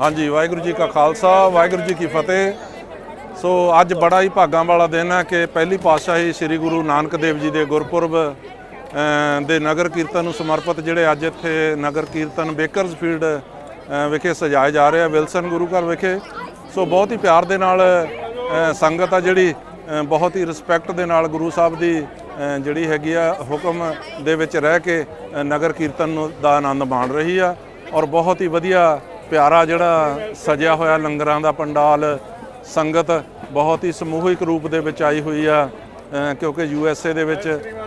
ਹਾਂਜੀ ਵਾਹਿਗੁਰੂ ਜੀ ਕਾ ਖਾਲਸਾ ਵਾਹਿਗੁਰੂ ਜੀ ਕੀ ਫਤਿਹ। ਸੋ ਅੱਜ ਬੜਾ ਹੀ ਭਾਗਾਂ ਵਾਲਾ ਦਿਨ ਹੈ ਕਿ ਪਹਿਲੀ ਪਾਤਸ਼ਾਹੀ ਸ੍ਰੀ ਗੁਰੂ ਨਾਨਕ ਦੇਵ ਜੀ ਦੇ ਗੁਰਪੁਰਬ ਦੇ ਨਗਰ ਕੀਰਤਨ ਨੂੰ ਸਮਰਪਿਤ ਜਿਹੜੇ ਅੱਜ ਇੱਥੇ ਨਗਰ ਕੀਰਤਨ ਬੇਕਰਸਫੀਲਡ ਅ, ਵਿਖੇ ਸਜਾਏ ਜਾ ਰਹੇ ਆ ਵਿਲਸਨ ਗੁਰੂ ਘਰ ਵਿਖੇ। ਸੋ ਬਹੁਤ ਹੀ ਪਿਆਰ ਦੇ ਨਾਲ ਸੰਗਤ ਆ ਜਿਹੜੀ ਬਹੁਤ ਹੀ ਰਿਸਪੈਕਟ ਦੇ ਨਾਲ ਗੁਰੂ ਸਾਹਿਬ ਦੀ ਜਿਹੜੀ ਹੈਗੀ ਆ ਹੁਕਮ ਦੇ ਵਿੱਚ ਰਹਿ ਕੇ ਨਗਰ ਕੀਰਤਨ ਨੂੰ ਦਾ ਆਨੰਦ ਮਾਣ ਰਹੀ ਆ ਔਰ ਬਹੁਤ ਹੀ ਵਧੀਆ ਪਿਆਰਾ ਜਿਹੜਾ ਸਜਿਆ ਹੋਇਆ ਲੰਗਰਾਂ ਦਾ ਪੰਡਾਲ ਸੰਗਤ ਬਹੁਤ ਹੀ ਸਮੂਹਿਕ ਰੂਪ ਦੇ ਵਿੱਚ ਆਈ ਹੋਈ ਆ। ਕਿਉਂਕਿ ਯੂ ਐਸ ਏ ਦੇ ਵਿੱਚ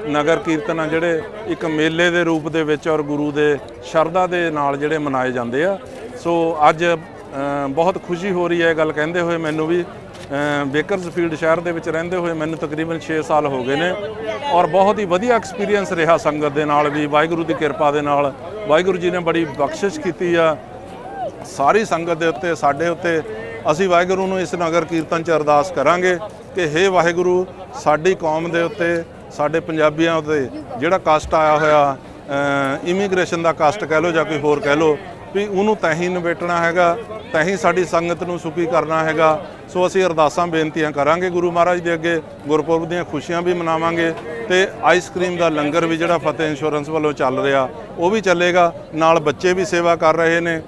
ਨਗਰ ਕੀਰਤਨ ਆ ਜਿਹੜੇ ਇੱਕ ਮੇਲੇ ਦੇ ਰੂਪ ਦੇ ਵਿੱਚ ਔਰ ਗੁਰੂ ਦੇ ਸ਼ਰਧਾ ਦੇ ਨਾਲ ਜਿਹੜੇ ਮਨਾਏ ਜਾਂਦੇ ਆ। ਸੋ ਅੱਜ ਬਹੁਤ ਖੁਸ਼ੀ ਹੋ ਰਹੀ ਹੈ ਇਹ ਗੱਲ ਕਹਿੰਦੇ ਹੋਏ ਮੈਨੂੰ ਵੀ। ਅ, ਬੇਕਰਸਫੀਲਡ ਸ਼ਹਿਰ ਦੇ ਵਿੱਚ ਰਹਿੰਦੇ ਹੋਏ ਮੈਨੂੰ ਤਕਰੀਬਨ 6 ਸਾਲ ਹੋ ਗਏ ਨੇ ਔਰ ਬਹੁਤ ਹੀ ਵਧੀਆ ਐਕਸਪੀਰੀਅੰਸ ਰਿਹਾ ਸੰਗਤ ਦੇ ਨਾਲ ਵੀ ਵਾਹਿਗੁਰੂ ਦੀ ਕਿਰਪਾ ਦੇ ਨਾਲ। ਵਾਹਿਗੁਰੂ ਜੀ ਨੇ ਬੜੀ ਬਖਸ਼ਿਸ਼ ਕੀਤੀ ਆ। ਸਾਰੀ ਸੰਗਤ ਦੇ ਉੱਤੇ, ਸਾਡੇ ਉੱਤੇ, ਅਸੀਂ ਵਾਹਿਗੁਰੂ ਨੂੰ ਇਸ ਨਗਰ ਕੀਰਤਨ 'ਚ ਅਰਦਾਸ ਕਰਾਂਗੇ ਕਿ हे ਵਾਹਿਗੁਰੂ, ਸਾਡੀ ਕੌਮ ਦੇ ਉੱਤੇ, ਸਾਡੇ ਪੰਜਾਬੀਆਂ ਉੱਤੇ ਜਿਹੜਾ ਕਸ਼ਟ ਆਇਆ ਹੋਇਆ ਇਮੀਗ੍ਰੇਸ਼ਨ ਦਾ ਕਸ਼ਟ ਕਹਿ ਲਓ ਜਾਂ ਕੋਈ ਹੋਰ ਕਹਿ ਲਓ, ਵੀ ਉਹਨੂੰ ਤੈਂ ਹੀ ਨਿਬੇਟਣਾ ਹੈਗਾ, ਤੈਂ ਹੀ ਸਾਡੀ ਸੰਗਤ ਨੂੰ ਸੁਖੀ ਕਰਨਾ ਹੈਗਾ। ਸੋ ਅਸੀਂ ਅਰਦਾਸਾਂ, ਬੇਨਤੀਆਂ ਕਰਾਂਗੇ ਗੁਰੂ ਮਹਾਰਾਜ ਦੇ ਅੱਗੇ, ਗੁਰਪੁਰਬ ਦੀਆਂ ਖੁਸ਼ੀਆਂ ਵੀ ਮਨਾਵਾਂਗੇ ਤੇ ਆਈਸਕ੍ਰੀਮ ਦਾ ਲੰਗਰ ਵੀ ਜਿਹੜਾ ਫਤਿਹ ਇੰਸ਼ੋਰੈਂਸ ਵੱਲੋਂ ਚੱਲ ਰਿਹਾ, ਉਹ ਵੀ ਚੱਲੇਗਾ, ਨਾਲ ਬੱਚੇ ਵੀ ਸੇਵਾ ਕਰ ਰਹੇ ਨੇ।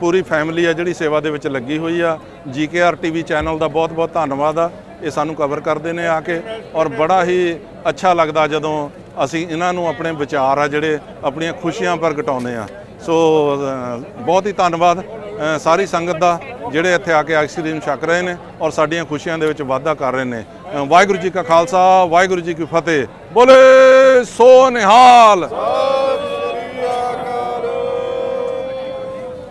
ਪੂਰੀ ਫੈਮਿਲੀ ਆ ਜਿਹੜੀ ਸੇਵਾ ਦੇ ਵਿੱਚ ਲੱਗੀ ਹੋਈ ਆ। ਜੀਕੇਆਰ ਟੀਵੀ ਚੈਨਲ ਦਾ ਬਹੁਤ-ਬਹੁਤ ਧੰਨਵਾਦ ਆ। ਇਹ ਸਾਨੂੰ ਕਵਰ ਕਰਦੇ ਨੇ ਆ ਕੇ ਔਰ ਬੜਾ ਹੀ ਅੱਛਾ ਲੱਗਦਾ ਜਦੋਂ ਅਸੀਂ ਇਹਨਾਂ ਨੂੰ ਆਪਣੇ ਵਿਚਾਰ ਆ ਜਿਹੜੇ ਆਪਣੀਆਂ ਖੁਸ਼ੀਆਂ ਪ੍ਰਗਟਾਉਂਦੇ ਆ। ਸੋ ਬਹੁਤ ਹੀ ਧੰਨਵਾਦ ਸਾਰੀ ਸੰਗਤ ਦਾ ਜਿਹੜੇ ਇੱਥੇ ਆ ਕੇ ਆਈਸਕ੍ਰੀਮ ਛਕ ਰਹੇ ਨੇ ਔਰ ਸਾਡੀਆਂ ਖੁਸ਼ੀਆਂ ਦੇ ਵਿੱਚ ਵਾਧਾ ਕਰ ਰਹੇ ਨੇ। ਵਾਹਿਗੁਰੂ ਜੀ ਕਾ ਖਾਲਸਾ, ਵਾਹਿਗੁਰੂ ਜੀ ਕੀ ਫਤਿਹ। ਬੋਲੇ, ਸੋ ਨਿਹਾਲ।